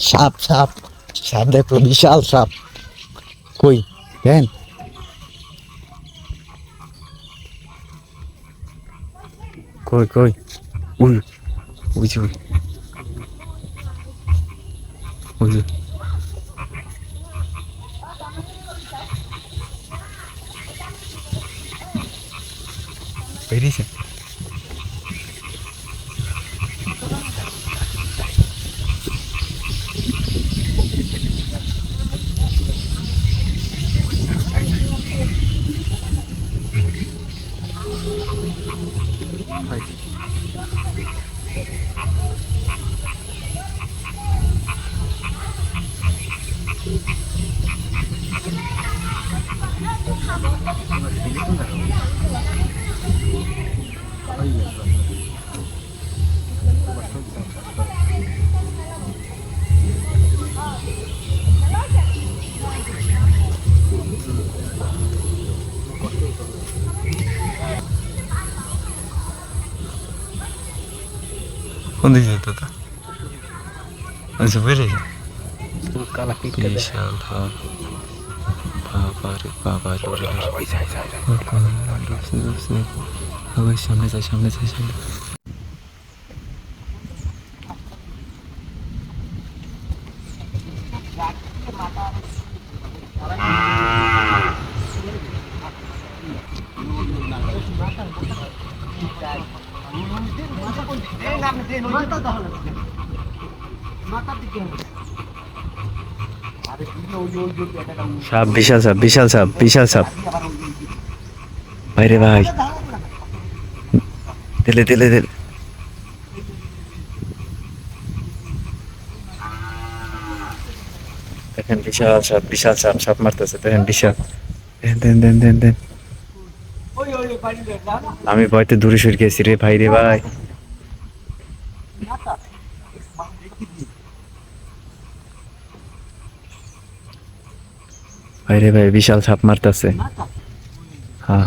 সাপ সাপ সাপ দেখো বিশাল সাপ কই দেন কই কই উই ওই যে ওই ওই যে বেরিয়েছে কোন দিকে যেত তা? আচ্ছা বেরিয়েছে কালা বিশাল হাত বাবা রে বাবা রে ওই সামনে যাই সামনে যাই সামনে। সাপ বিশাল সাপ বিশাল সাপ বিশাল সাপ বাইরে ভাই। দিলে দিলে দিলে দেখেন বিশাল সাপ বিশাল সাপ সাপ মারতেছে, দেখেন বিশাল। দেন দেন দেন দেন দেন। আমি ভয়তে দূরে সরে গেছি রে ভাই রে ভাই ভাই রে ভাই বিশাল সাপ মারতেছে হ্যাঁ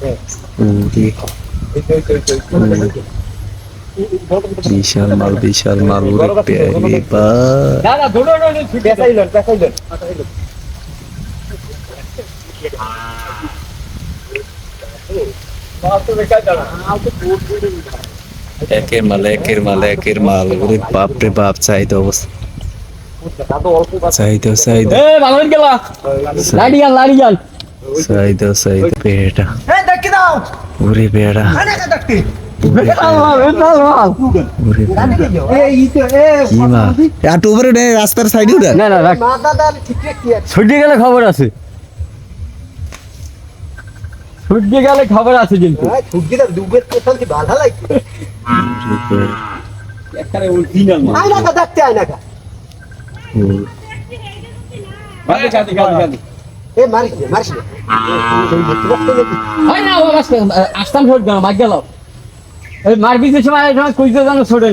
চাইতে বেড়া এই দেখি দাও ওরে বেড়া আরে দেখতে ওরে ওরে এই ইতো এ কি মা একটু উপরে নে রাস্তার সাইডে উঠে। না না রাখ। মাথা দাল ঠিক কি আছে। ছুটে গেলে খবর আছে। ছুটে গেলে খবর আছে কিন্তু। কোথাও কি লাগে একবারে অরিজিনাল না কা দেখতে না এ মারিস নে মারিস হয় ও আসতাম ছোট গেল। গেল সময় সময় ছোটে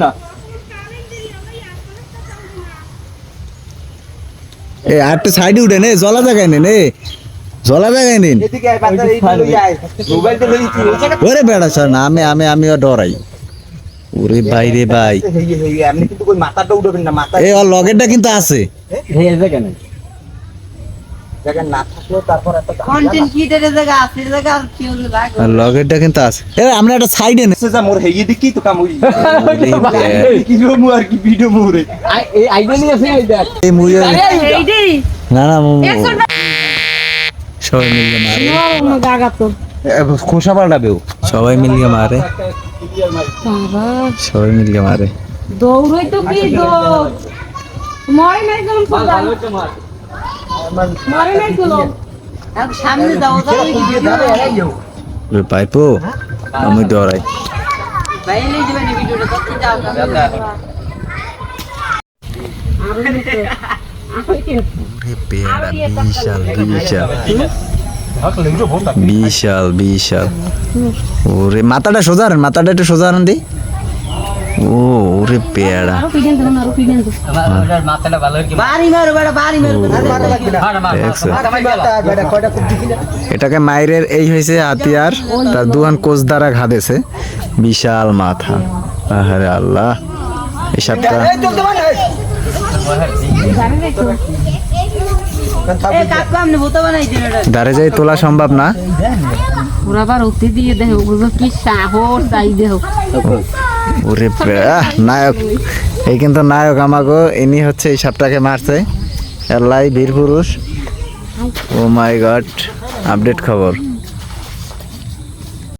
এ আর সাইডে উঠে জলা জায়গায় জলা জায়গায় নেন। ওরে বেড়া স্যার না আমি আমি আমিও ডরাই। ওরে ভাই রে ভাই। আপনি কিন্তু মাথাটা উঠাবেন না মাথা এ ওর লগেরটা কিন্তু আছে। এই জায়গা নেই জায়গা না থাকলেও তারপর এত কন্টেন্ট ক্রিয়েটারের জায়গা আছে জায়গা কি হলো লাগবে লগেরটা কিন্তু আছে। এ আমরা একটা সাইডে নে। যা মোর হেই দেখি তো কামুই। ওরে বেড়া। কি মু আর কি ভিডিও মুরে। এই আইডিয়া নিয়ে আসি এই দেখ। এই মুয়ে না না মু- সবাই মিলিয়ে মারে। টাকা গাগা তো। খোসা পাল্টাবেও সবাই মিলিয়ে মারে। সবাই মিলিয়ে মারে। দৌড়ই তো কি দৌড়? মরে নাই কোন সুলতান পাইপো? আমি পেয়ারা বিশাল বিশাল। বিশাল বিশাল। ওরে মাথাটা সোজা মাথাটা একটু সোজা আনেন দি। ও ওরে পেয়ারা দেখি এটাকে মায়ের এই হয়েছে হাতিয়ার তার দুহান কোচ দ্বারা ঘাদেছে বিশাল মাথা আহারে আল্লাহ এই দাঁড়ে যাই তোলা সম্ভব না ওরা আবার উঠতে দিয়ে দেহ কি সাহস তাই দেহ নায়ক। এই কিন্তু নায়ক আমাগো, ইনি হচ্ছে এই সাপটাকে মারছে। এল্লাই বীর পুরুষ। ও মাই গড, আপডেট খবর।